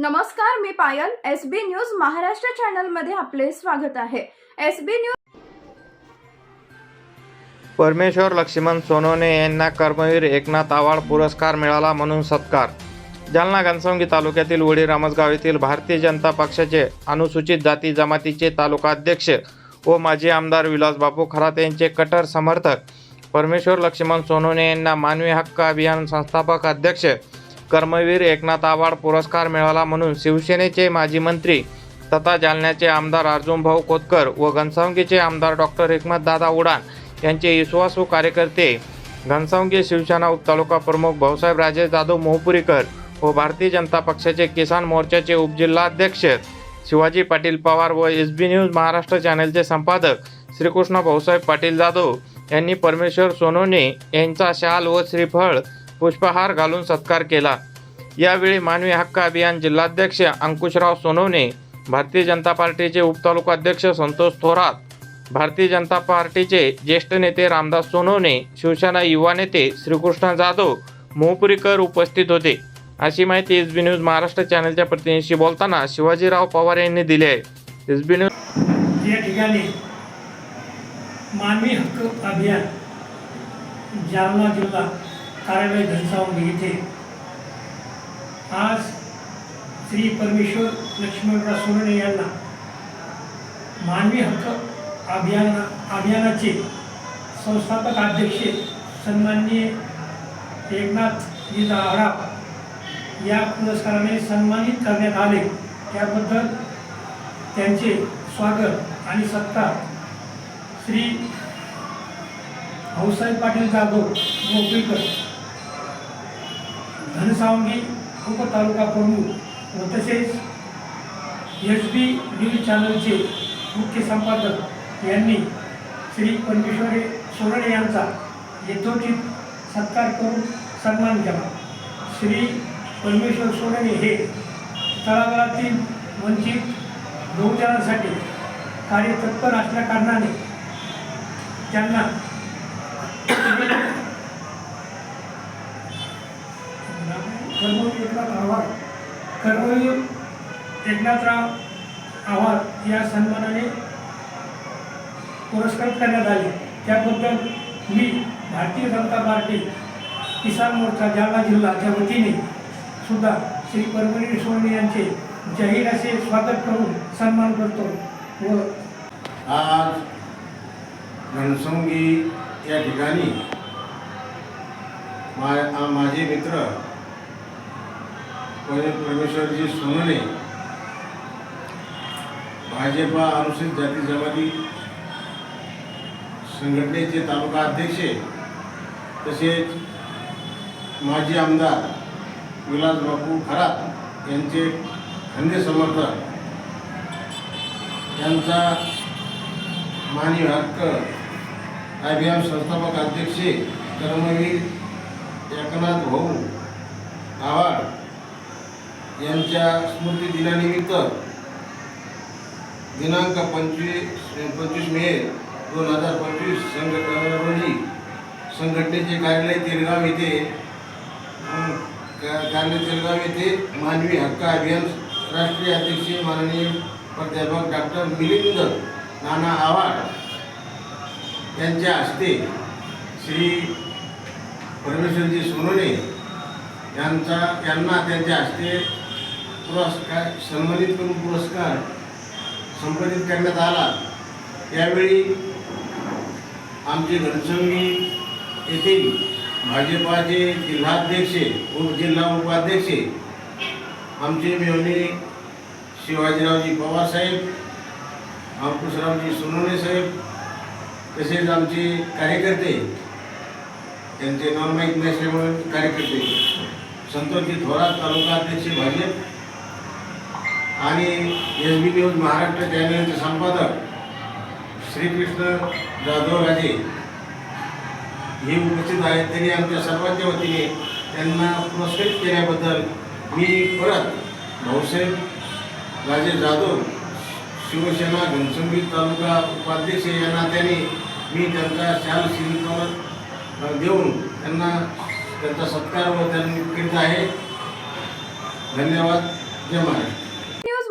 नमस्कार मी Payal. S B news Maharashtra चॅनलमध्ये आपले स्वागत आहे. एस बी न्यूज परमेश्वर लक्ष्मण सोनोने यांना कर्मवीर एकनाथ आव्हाड पुरस्कार मिळाला म्हणून सत्कार. जालना घनसंगी तालुक्यातील वडी रामसगाव येथील भारतीय जनता पक्षाचे अनुसूचित जाती जमातीचे तालुका अध्यक्ष व माजी आमदार विलासबापू खरात यांचे कट्टर समर्थक परमेश्वर लक्ष्मण सोनोने यांना मानवी हक्क अभियान संस्थापक अध्यक्ष कर्मवीर एकनाथ आवाड पुरस्कार मिळाला म्हणून शिवसेनेचे माजी मंत्री तथा जालन्याचे आमदार अर्जुन भाऊ खोतकर व घनसावंगीचे आमदार डॉक्टर दादा उडान यांचे विश्वासू कार्यकर्ते घनसावंगी शिवसेना उपतालुका प्रमुख भाऊसाहेब राजे जाधव मोहपुरीकर व भारतीय जनता पक्षाचे किसान मोर्चाचे उपजिल्हाध्यक्ष शिवाजी पाटील पवार व एस बी न्यूज महाराष्ट्र चॅनलचे संपादक श्रीकृष्ण भाऊसाहेब पाटील जाधव यांनी परमेश्वर सोनोने यांचा शाल व श्रीफळ पुष्पहार घालून सत्कार केला. यावेळी मानवी हक्क अभियान जिल्हाध्यक्ष अंकुशराव सोनवणे भारतीय जनता पार्टीचे उपतालुकाध्यक्ष संतोष थोरात भारतीय जनता पार्टीचे ज्येष्ठ नेते रामदास सोनवणे शिवसेना युवा नेते श्रीकृष्ण जाधव मोहपुरीकर उपस्थित होते. अशी माहिती एस बी न्यूज महाराष्ट्र चॅनलच्या प्रतिनिधीशी बोलताना शिवाजीराव पवार यांनी दिली आहे. एस बी न्यूज या ठिकाणी मानवी हक्क अभियान जालना जिल्हा कार्यालय घनसावंगी येथे आज श्री परमेश्वर लक्ष्मणराव सोनवणे यांना मानवी हक्क अभियाना अभियानाचे संस्थापक अध्यक्ष सन्माननीय एकनाथजी दाहराव या पुरस्काराने सन्मानित करण्यात आले. त्याबद्दल त्यांचे स्वागत आणि सत्कार. श्री भाऊसाहेब पाटील जाधव मोकळीकर घनसावंगी उपतालुका प्रमुख व तसेच एस बी न्यूज चॅनलचे मुख्य संपादक यांनी श्री परमेश्वरी सोरणे यांचा यथोचित सत्कार करून सन्मान केला. श्री परमेश्वर सोरणे हे तळागाळातील वंचित बहुजनांसाठी कार्यतत्पर तत्पर असल्याकारणाने त्यांना कर्मवीर एकनाथ आव्हाड कर्मवीर एकनाथराव आव्हाड या सन्मानाने पुरस्कृत करण्यात आले. त्याबद्दल मी भारतीय जनता पार्टी किसान मोर्चा जालना जिल्हाच्या वतीने सुद्धा श्री परमवीर सोनवणे यांचे जाहीर असे स्वागत करून सन्मान करतो व आज घनसंगी या ठिकाणी मा माझे मित्र परमेश्वरजी सोनने भाजपा अनुसूचित जाती जमाती संघटनेचे तालुका अध्यक्ष तसेच माजी आमदार विलास बापू खरात यांचे खंदे समर्थक यांचा मानवी हक्क अभियान संस्थापक अध्यक्ष कर्मवीर एकनाथ भाऊ आवाड यांच्या स्मृती दिनानिमित्त दिनांक पंचवीस पंचवीस मे दोन हजार पंचवीस संघ रोजी संघटनेचे कार्यालय तेलगाव येथे कार्यालय तेलगाव येथे मानवी हक्क अभियान राष्ट्रीय अध्यक्ष माननीय प्राध्यापक डॉक्टर मिलिंद नाना आवाड यांच्या हस्ते श्री परमेश्वरजी सोनोने यांचा यांना त्यांच्या हस्ते पुरस्कार सन्मानित करून पुरस्कार संपादित करण्यात आला. त्यावेळी आमचे घनसंगी येथील भाजपाचे जिल्हाध्यक्ष उपजिल्हा उपाध्यक्ष आमचे मेवणे शिवाजीरावजी पवारसाहेब अंकुशरावजी सोनवणे साहेब तसेच आमचे कार्यकर्ते त्यांचे नाव माहीत नसल्यामुळे कार्यकर्ते संतोषजी थोरात तालुका अध्यक्ष भाजप आणि एस बी न्यूज महाराष्ट्र चॅनलचे संपादक श्रीकृष्ण जाधव राजे हे उपस्थित आहेत. त्यांनी आमच्या सर्वांच्या वतीने त्यांना पुरस्कृत केल्याबद्दल मी परत भाऊसाहेब राजे जाधव शिवसेना घनसंगी तालुका उपाध्यक्ष या नात्याने मी त्यांचा शाल शिल्पावर देऊन त्यांना त्यांचा सत्कार व त्यांनी करीत आहे. धन्यवाद. जय महाराष्ट्र.